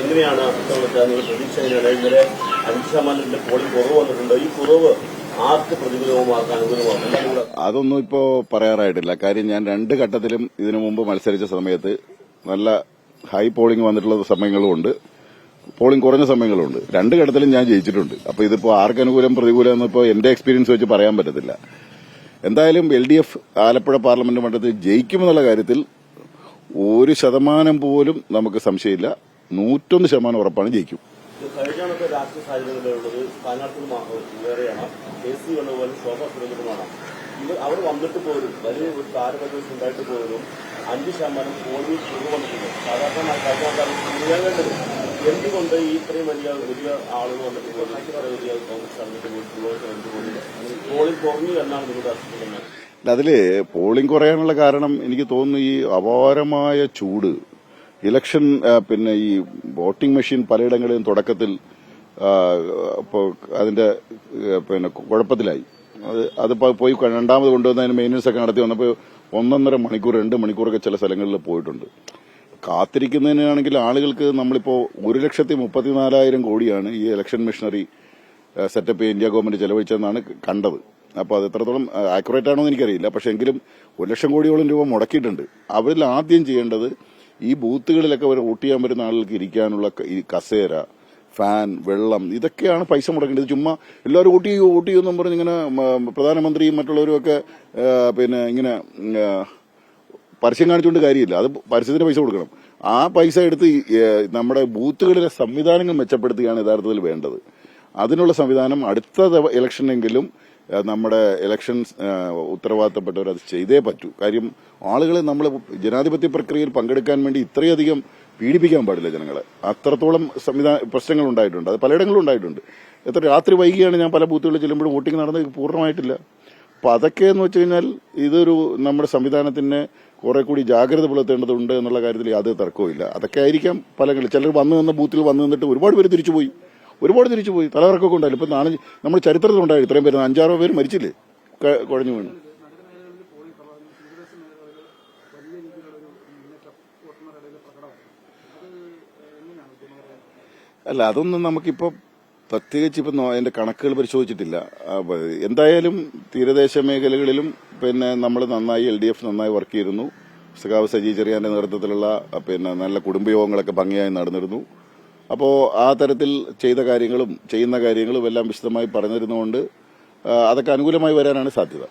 എങ്ങനെയാണ് നിങ്ങൾ പ്രതീക്ഷ എങ്ങനെയാണ് ഇന്നലെ അഞ്ച് ശതമാനത്തിന്റെ പോളിംഗ് കുറവ് വന്നിട്ടുണ്ട്. ഈ കുറവ് ആർക്ക് പ്രതികൂലവും ആർക്ക് അനുകൂലമാകും? എന്താണ് നിങ്ങളുടെ അതൊന്നും ഇപ്പോ പറയാറായിട്ടില്ല. കാര്യം ഞാൻ രണ്ട് ഘട്ടത്തിലും ഇതിനു മുമ്പ് മത്സരിച്ച സമയത്ത് നല്ല ഹൈ പോളിംഗ് വന്നിട്ടുള്ള സമയങ്ങളുമുണ്ട് പോളിംഗ് കുറഞ്ഞ സമയങ്ങളുണ്ട് രണ്ട് ഘട്ടത്തിലും ഞാൻ ജയിച്ചിട്ടുണ്ട്. അപ്പൊ ഇതിപ്പോ ആർക്ക് അനുകൂലം പ്രതികൂലം എന്നിപ്പോ എന്റെ എക്സ്പീരിയൻസ് വെച്ച് പറയാൻ പറ്റത്തില്ല. എന്തായാലും L D F Alappuzha parliament മണ്ഡലത്തിൽ ജയിക്കുമെന്നുള്ള കാര്യത്തിൽ ഒരു ശതമാനം പോലും നമുക്ക് സംശയമില്ല. നൂറ്റൊന്ന് ശതമാനം ഉറപ്പാണ് ജയിക്കും. ഇത് കഴിഞ്ഞാണത്തെ രാഷ്ട്രീയ സാഹചര്യങ്ങളിലുള്ളത് സ്ഥാനാർത്ഥികൾ മാ- വേറെയാണ്. കെ സി വേണുപോലും ശോഭ സുരേന്ദ്രനുമാണ്. ഇവർ അവർ വന്നിട്ട് പോലും വലിയ ഒരു ഉണ്ടായിട്ട് പോലും അഞ്ച് ശതമാനം പോളിംഗ് കുറവ് സാധാരണ എന്തുകൊണ്ട് ഈ ഇത്രയും വലിയ വലിയ ആളുകൾ വന്നിട്ട് വലിയ കോൺഗ്രസ് പോളിംഗ് കുറഞ്ഞു എന്നാണ് നിങ്ങളുടെ അതിൽ പോളിംഗ് കുറയാനുള്ള കാരണം എനിക്ക് തോന്നുന്നു ഈ അപാരമായ ചൂട് ഇലക്ഷൻ പിന്നെ ഈ വോട്ടിംഗ് മെഷീൻ പലയിടങ്ങളിലും തുടക്കത്തിൽ അതിന്റെ പിന്നെ കുഴപ്പത്തിലായി. അത് അത് പോയി രണ്ടാമത് കൊണ്ടുവന്നതിന് മെയിന്റനൻസ് ഒക്കെ നടത്തി വന്നപ്പോൾ ഒന്നൊന്നര മണിക്കൂർ രണ്ട് മണിക്കൂറൊക്കെ ചില സ്ഥലങ്ങളിൽ പോയിട്ടുണ്ട്. കാത്തിരിക്കുന്നതിനാണെങ്കിൽ ആളുകൾക്ക് നമ്മളിപ്പോൾ ഒരു ലക്ഷത്തി മുപ്പത്തിനാലായിരം കോടിയാണ് ഈ election machinery setup India government ചെലവഴിച്ചതെന്നാണ് കണ്ടത്. അപ്പോൾ അത് എത്രത്തോളം ആക്യുറേറ്റ് ആണോ എന്ന് എനിക്കറിയില്ല. പക്ഷേ എങ്കിലും ഒരു ലക്ഷം കോടിയോളം രൂപ മുടക്കിയിട്ടുണ്ട്. അവരിൽ ആദ്യം ചെയ്യേണ്ടത് ഈ ബൂത്തുകളിലൊക്കെ അവർ വോട്ട് ചെയ്യാൻ വരുന്ന ആളുകൾക്ക് ഇരിക്കാനുള്ള കസേര ഫാൻ വെള്ളം ഇതൊക്കെയാണ് പൈസ മുടക്കേണ്ടത്. ചുമ്മാ എല്ലാവരും വോട്ട് ചെയ്യൂ വോട്ട് ചെയ്യുമെന്നും പറഞ്ഞ് ഇങ്ങനെ പ്രധാനമന്ത്രിയും മറ്റുള്ളവരും ഒക്കെ പിന്നെ ഇങ്ങനെ പരസ്യം കാണിച്ചുകൊണ്ട് കാര്യമില്ല. അത് പരസ്യത്തിന് പൈസ കൊടുക്കണം. ആ പൈസ എടുത്ത് നമ്മുടെ ബൂത്തുകളിലെ സംവിധാനങ്ങൾ മെച്ചപ്പെടുത്തുകയാണ് യഥാർത്ഥത്തിൽ വേണ്ടത്. അതിനുള്ള സംവിധാനം അടുത്ത ഇലക്ഷനെങ്കിലും നമ്മുടെ ഇലക്ഷൻ ഉത്തരവാദിത്തപ്പെട്ടവർ അത് ചെയ്തേ പറ്റൂ. കാര്യം ആളുകളെ നമ്മൾ ജനാധിപത്യ പ്രക്രിയയിൽ പങ്കെടുക്കാൻ വേണ്ടി ഇത്രയധികം പീഡിപ്പിക്കാൻ പാടില്ല ജനങ്ങളെ. അത്രത്തോളം സംവിധാന പ്രശ്നങ്ങൾ ഉണ്ടായിട്ടുണ്ട്. അത് പലയിടങ്ങളിലും ഉണ്ടായിട്ടുണ്ട്. എത്ര രാത്രി വൈകിയാണ് ഞാൻ പല ബൂത്തുകളിൽ ചെല്ലുമ്പോഴും വോട്ടിംഗ് നടന്നത് പൂർണമായിട്ടില്ല. അപ്പൊ അതൊക്കെ എന്ന് വെച്ച് കഴിഞ്ഞാൽ ഇതൊരു നമ്മുടെ സംവിധാനത്തിന് കുറെ കൂടി ജാഗ്രത പുലർത്തേണ്ടതുണ്ട് എന്നുള്ള കാര്യത്തിൽ യാതൊരു തർക്കവും ഇല്ല അതൊക്കെ ആയിരിക്കാം പല ചിലർ വന്നു നിന്ന ബൂത്തിൽ വന്നു നിന്നിട്ട് ഒരുപാട് പേര് തിരിച്ചുപോയി. ഒരുപാട് തിരിച്ചു പോയി. തലകറക്കമൊക്കെ ഉണ്ടായില്ല. ഇപ്പൊ നാല് നമ്മുടെ ചരിത്രത്തിൽ ഉണ്ടായി. ഇത്രയും പേര് അഞ്ചാറോ പേര് മരിച്ചില്ലേ? കുഴഞ്ഞു വീണു. അല്ല അതൊന്നും നമുക്കിപ്പോ പ്രത്യേകിച്ച് ഇപ്പം അതിന്റെ കണക്കുകൾ പരിശോധിച്ചിട്ടില്ല. എന്തായാലും തീരദേശ മേഖലകളിലും പിന്നെ നമ്മൾ നന്നായി എൽ ഡി എഫ് നന്നായി വർക്ക് ചെയ്തിരുന്നു. സഖാവ് സജി ചെറിയാന്റെ നേതൃത്വത്തിലുള്ള പിന്നെ നല്ല കുടുംബയോഗങ്ങളൊക്കെ ഭംഗിയായി നടന്നിരുന്നു. അപ്പോൾ ആ തരത്തിൽ ചെയ്ത കാര്യങ്ങളും ചെയ്യുന്ന കാര്യങ്ങളും എല്ലാം വിശദമായി പറഞ്ഞിരുന്നുകൊണ്ട് അതൊക്കെ അനുകൂലമായി വരാനാണ് സാധ്യത.